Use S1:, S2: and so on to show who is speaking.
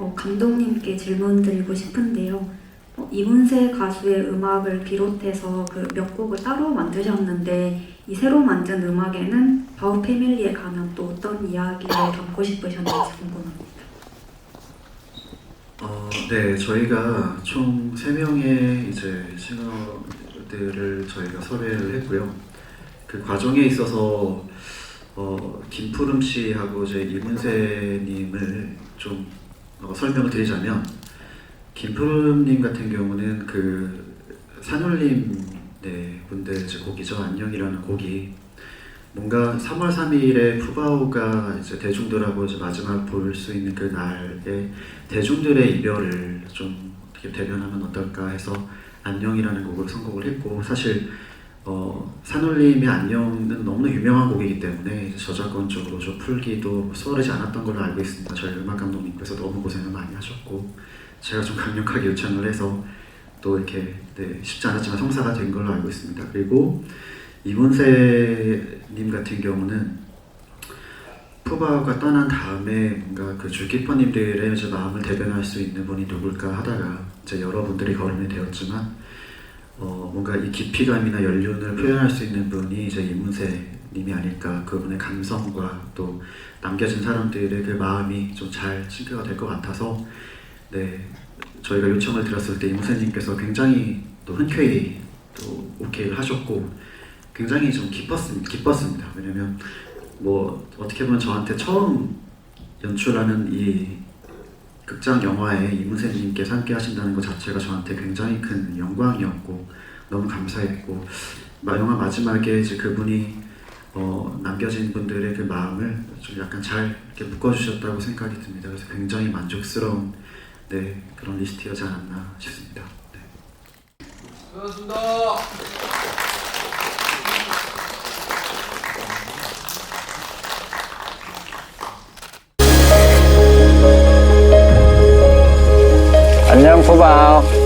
S1: 어, 감독님께 질문 드리고 싶은데요. 어, 이문세 가수의 음악을 비롯해서 그 몇 곡을 따로 만드셨는데 이 새로 만든 음악에는 바우 패밀리에 관한 또 어떤 이야기를 담고 싶으셨는지 궁금합니다.
S2: 어, 네, 저희가 총 3명의 이제 싱어들을 저희가 섭외를 했고요. 그 과정에 있어서 어, 김푸름 씨하고 이제 이문세님을 좀 어, 설명을 드리자면 김푸름님 같은 경우는 그 산울림 네, 분들 이제 곡이죠. 안녕이라는 곡이 뭔가 3월 3일에 푸바오가 이제 대중들하고 이제 마지막 볼 수 있는 그 날에 대중들의 이별을 좀 어떻게 대변하면 어떨까 해서 안녕이라는 곡을 선곡을 했고 사실 어, 산울림의 안녕은 너무 유명한 곡이기 때문에 저작권적으로 좀 풀기도 수월하지 않았던 걸로 알고 있습니다. 저희 음악 감독님께서 너무 고생을 많이 하셨고 제가 좀 강력하게 요청을 해서 또 이렇게 네, 쉽지 않았지만 성사가 된 걸로 알고 있습니다. 그리고 이문세님 같은 경우는 푸바오가 떠난 다음에 뭔가 그 줄키퍼님들의 이제 마음을 대변할 수 있는 분이 누굴까 하다가 이제 여러분들이 거론이 되었지만 어 뭔가 이 깊이감이나 연륜을 표현할 수 있는 분이 이제 이문세님이 아닐까 그분의 감성과 또 남겨진 사람들의 그 마음이 좀잘 싱크가 될 것 같아서 네 저희가 요청을 드렸을 때 이문세님께서 굉장히 또 흔쾌히 또 오케이를 하셨고 굉장히 좀 기뻤습니다. 기뻤습니다. 왜냐면 뭐 어떻게 보면 저한테 처음 연출하는 이 극장 영화에 이문세님께서 함께 하신다는 것 자체가 저한테 굉장히 큰 영광이었고 너무 감사했고 마- 영화 마지막에 이제 그분이 어, 남겨진 분들의 그 마음을 좀 약간 잘 이렇게 묶어주셨다고 생각이 듭니다. 그래서 굉장히 만족스러운 네, 그런 리스트였지 않았나 싶습니다. 네.
S3: 수고하셨습니다.
S4: 안녕 푸바오